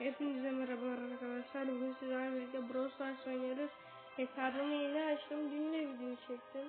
Hepinize merhaba arkadaşlar. Bugün sizlerle birlikte Brawl Stars oynuyoruz. Hesabımı yeni açtım. Dün de video çektim.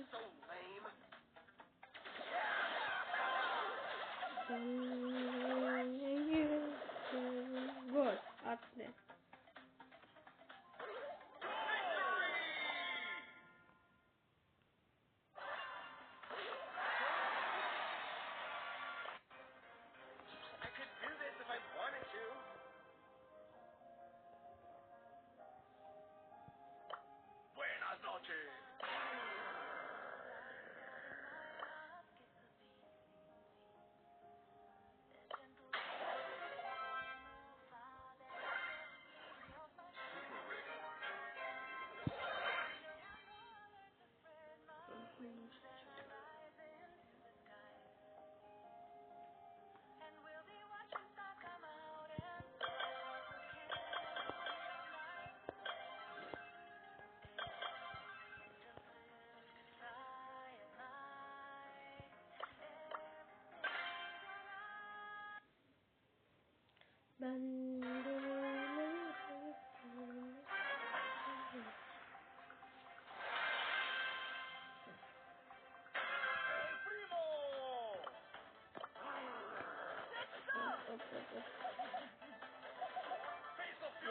Ben de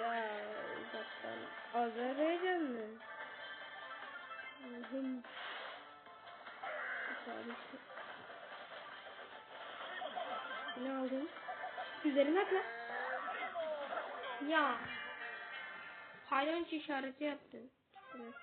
Ya uzaktan Azerbaycan mı? Sadece. Ne aldın? Üzerine atla. Ya. Paylaş işareti yaptın. Evet.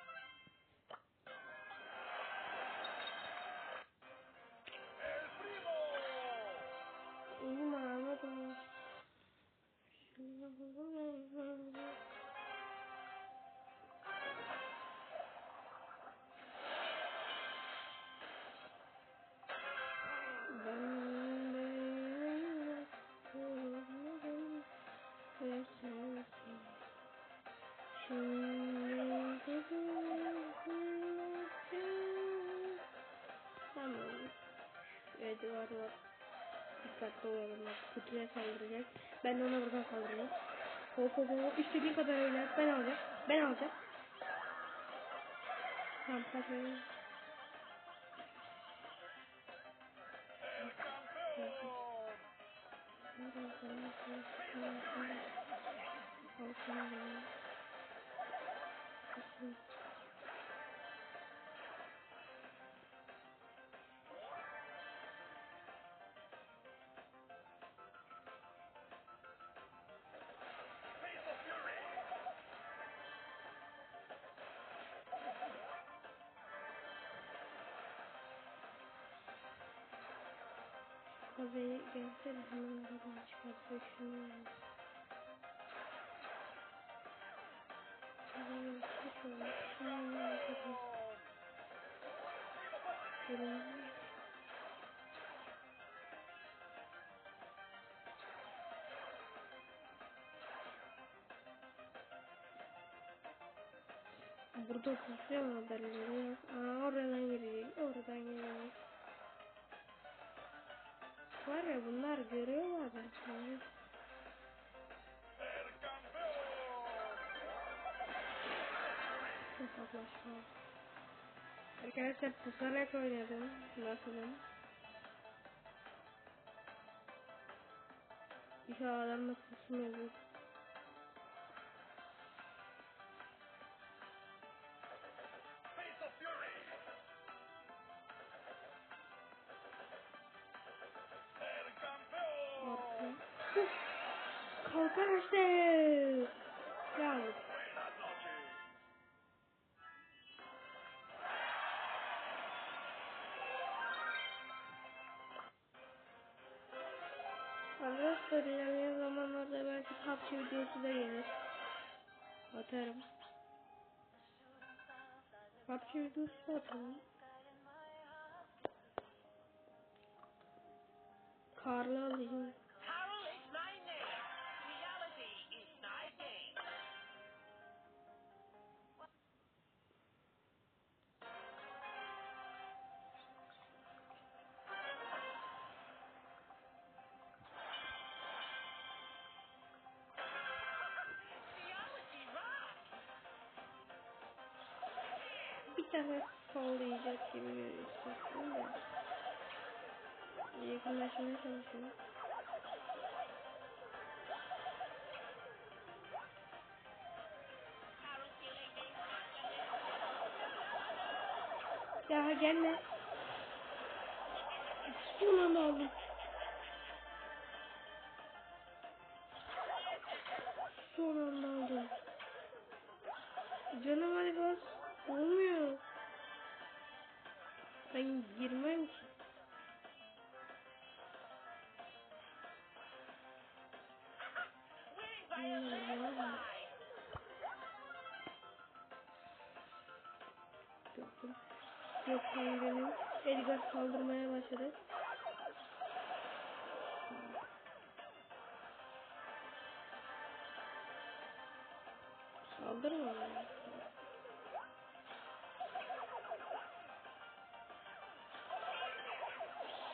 Tamam. Var var. Dikkatli olalım. Bak, Kutuya saldıracak. Ben de ona buradan saldırayım. Hop hop hop. İstediğin kadar öyle. Ben alacağım. Ben alacağım. Tamam kaçayım. El campeón. Kafayı gelsene hemen aradan çıkartıyor şunu. Kafayı çıkıyor. Şunu yapalım. Şunu. Burada oturuyor mu haberleri. Aa oradan girecek. Oradan girecek. Var ya bunlar görüyorlar El campeón. hesaplaşma. Arkadaşlar pusarak oynadım. Nasılım? İnşallah adamla pusmuyordur. Arkadaşlar. Ya Arkadaşlar ilerleyen zamanlarda belki PUBG videosu da gelir. Atarım. PUBG videosu da atarım. Karlı alayım. Tane sallayacak gibi hissettim de. Yakınlaşmaya çalışıyorum. Ya gelme. Anda aldım. Saldırmaya başladı. Saldırma. bana.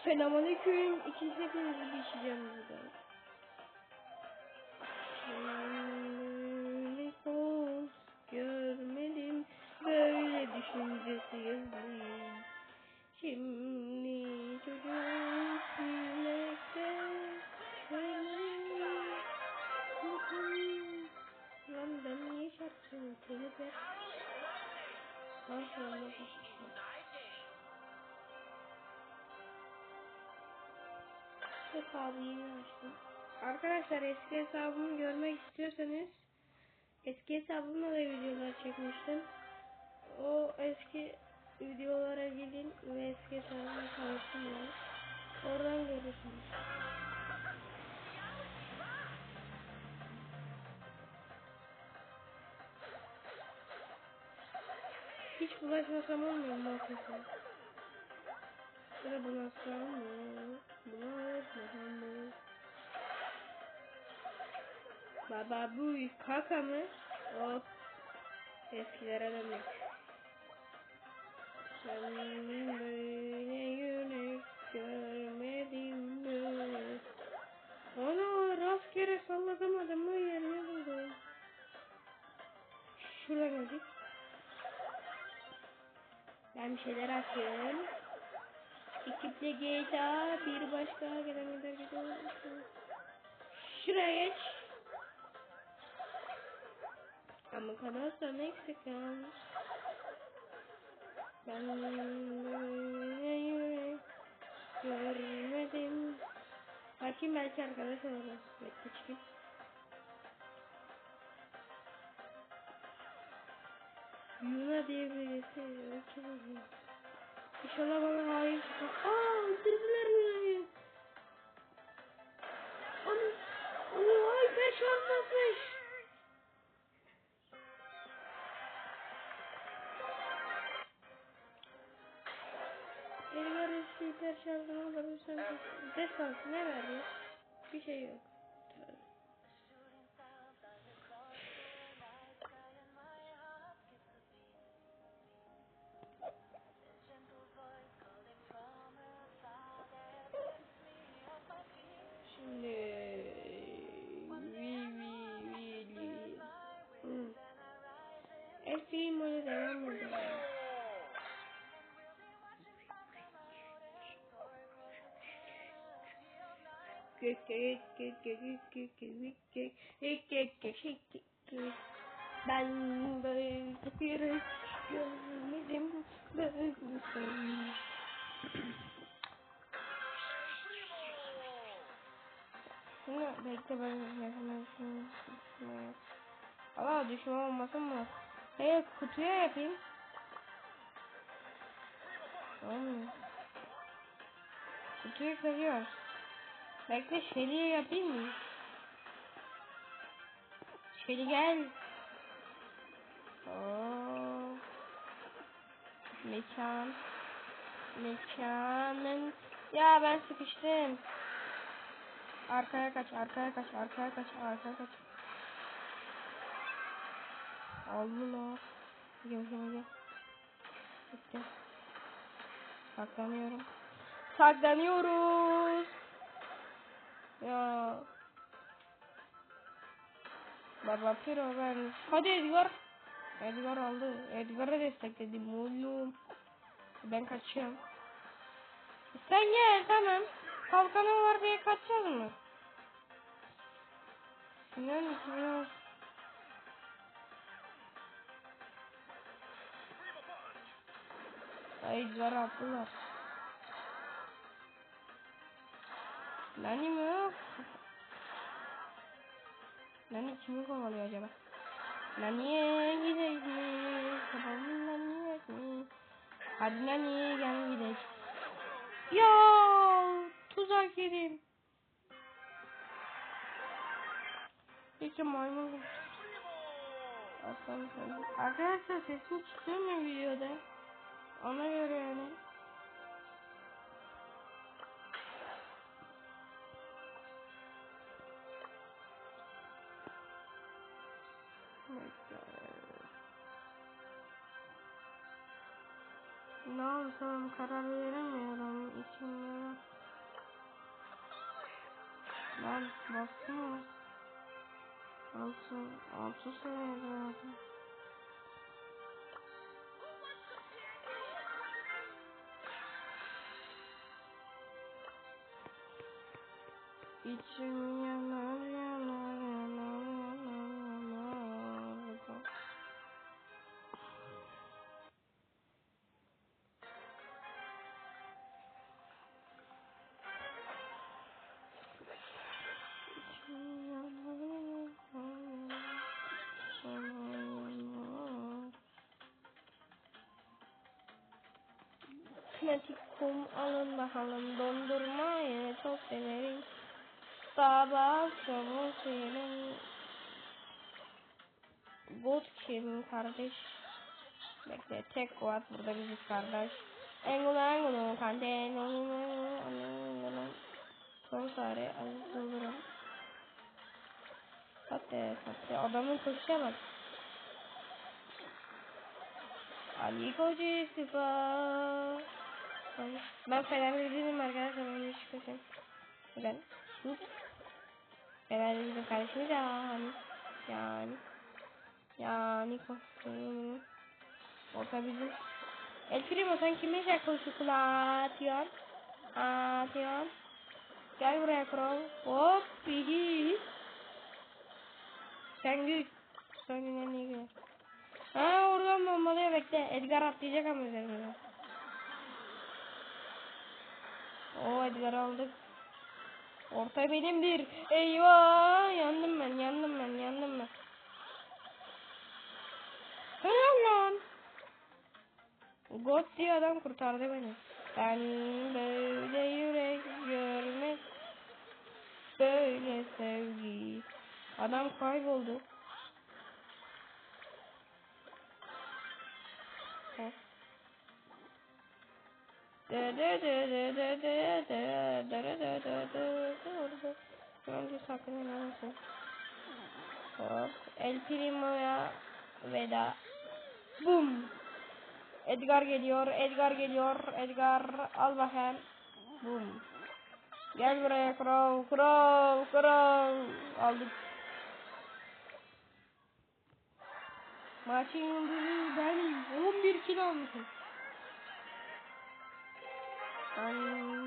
Selamünaleyküm. İkinci hepinizi geçeceğim burada. Hesabı yeni açtım. Arkadaşlar eski hesabımı görmek istiyorsanız eski hesabımla da videolar çekmiştim. O eski videolara gidin ve eski hesabımı tanıtın Oradan görürsünüz. Hiç bulaşmasam olmuyor mu? Ya da bulaşsam mı? Bulaşmasam mı? Baba bu kaka mı? Hop. Eskilere döndük. Sen böyle yürek görmedin mi? Ana rastgele salladım adamı yerine buldum. Şuradan geldik. Ben bir şeyler atıyorum. Ekiple GTA bir başka gelen gider gider. Şuraya geç. Ama kadar sana eksik kalmış. Ben böyle yürek görmedim. Bakayım belki arkadaş oluruz. Bekle çıkayım. Yuna diye birisi. Kim o? İnşallah bana hain çıkar. Aa öldürdüler Yuna'yı. Onu, onu Ayfer şanslısmış. Edgar eski hiper alabilirsem destansı ne verdi? Bir şey yok. Efe'yi böyle devam ediyor. Ben böyle bir görmedim böyle Şimdi bekle ben yakınlaşayım. Ama düşman olmasın mı? Hey kutuya yapayım. Olmuyor. Kutuyu kırıyor. Bekle şeliği yapayım mı? Şeli gel. Oo. Mekan. Mekanın. Ya ben sıkıştım. Arkaya kaç, arkaya kaç, arkaya kaç, arkaya kaç. Allah. Gel gel gel. Bitti. Saklanıyorum. Saklanıyoruz. Ya. Baba Piro ben. Hadi Edgar. Edgar aldı. Edgar'a destekledim oğlum. Ben kaçıyorum. Sen gel tamam. Kalkanım var diye kaçacağız mı? Sinan Sinan. Ay zar attılar. Nani mi? Nani kimi kovalıyor acaba? Nani'ye gidelim? Babamın Nani'ye mi? Hadi Nani'ye gel gidelim. Ya tuzak yedim. Hiç maymun. Aslan sen. Arkadaşlar sesim çıkıyor mu videoda? Ona göre yani. Ne olsam karar veremiyorum içimde. Lan baksana. Altı, altı seviyede zaten. İçim yanar yanar yanar yanar yanar. İçim yanar yanar yanar yanar. Kinetik kum alın bakalım dondurmayı çok severim. Sabah sabah senin God kim kardeş? Bekle tek kuat burada biziz kardeş. Engulu engulu kante Son sare aziz olurum. Sate sate adamın koşuşa bak. Ali Koca istifa. Ben Fenerli değilim arkadaşlar ben de çıkacağım. Ben. Sus. Fenerli bizim kardeşimiz yani. Yani. Yani kostüm. Orta bizim. El Primo sen kime şarkı kulağa atıyorsun? Gel buraya kral. Hop. Hihi. Sen güç. Sen yine niye güç? Ha oradan bombalaya bekle. Edgar atlayacak ama üzerine. Oo Edgar aldık. Orta benimdir. Eyvah yandım ben yandım ben yandım ben. Helal. God diye adam kurtardı beni. Ben böyle yürek görmek böyle sevgi. Adam kayboldu. Hop. El Primo'ya veda. Bum. Edgar geliyor, Edgar geliyor, Edgar al bakayım. Bum. Gel buraya kral, kral, kral. Aldık. Maçın yıldızı benim. 11 kilo almışım. Anne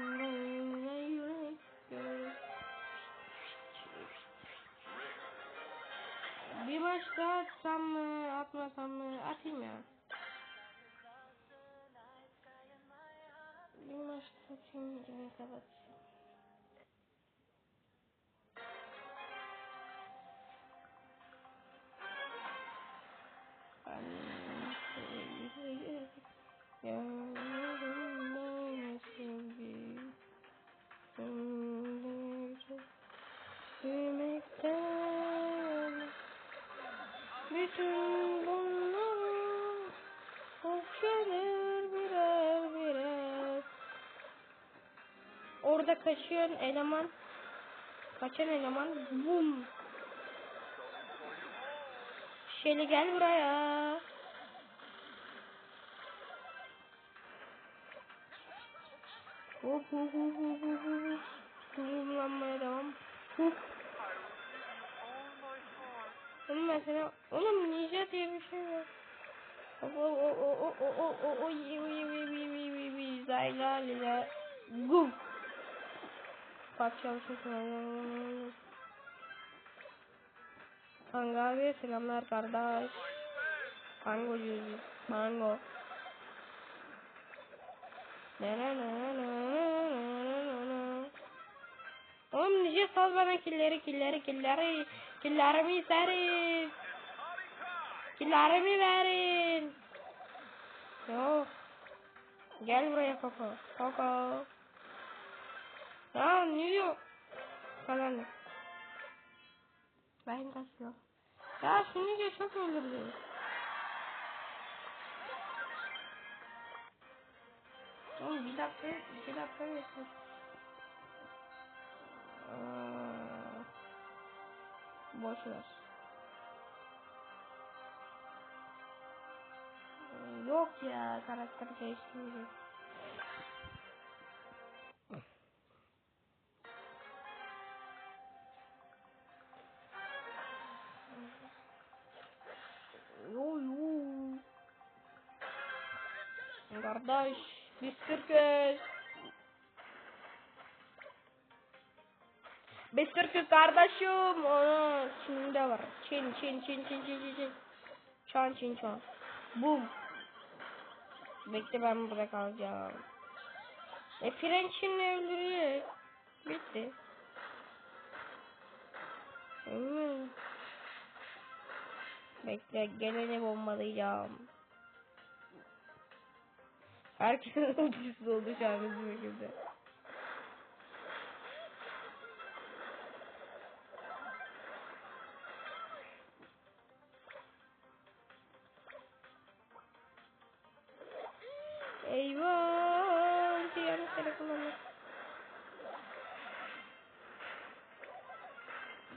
искать самое, э, одно самые афимия. Э, Думаю, что очень интересно. Orada kaçıyor eleman. Kaçan eleman. Bum. Şeli gel buraya. Hop hop hop hop hop hop. Kullanmaya devam. Hop. Oğlum mesela oğlum ninja diye bir şey var. O o o o o o o o o yi wi wi wi wi wi wi zayla lila gum. Bak çalışıyorsun. Kanka abi selamlar kardeş. Mango yüzü. Ne ne ne ne ne Oğlum nice sal bana killeri killeri killeri killerimi isterim. Killerimi verin. Yok. Gel buraya Koko. Koko. Ya ne diyor? Falan. Ben kaçıyor. Ya şimdi çok öldürdü. Oğlum bir dakika, iki dakika yeter. Boş ver. Yok ya karakter değiştirmeyecek. Kardeşim. Ana de var. Çin Çin Çin Çin Çin Çin Çin. Çan Çin Çan. Bum. Bekle ben burada kalacağım. E French'in öldürüyor. Bitti. Hmm. Bekle geleni bombalayacağım. Herkesin ultisi oldu şu an bizim ülkede.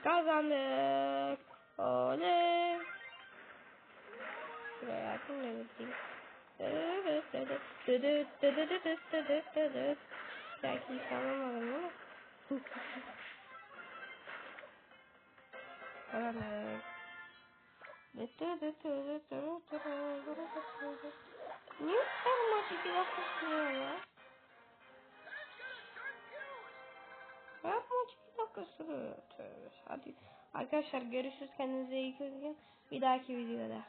Kazandık. Oley. Şuraya atın ne bileyim. Belki tamamladım ama. Kazandık. Niye sen maçı biraz kısmıyor ya? Maç iki dakika sürüyor. Tövbe. Hadi arkadaşlar görüşürüz. Kendinize iyi bakın. Bir dahaki videoda.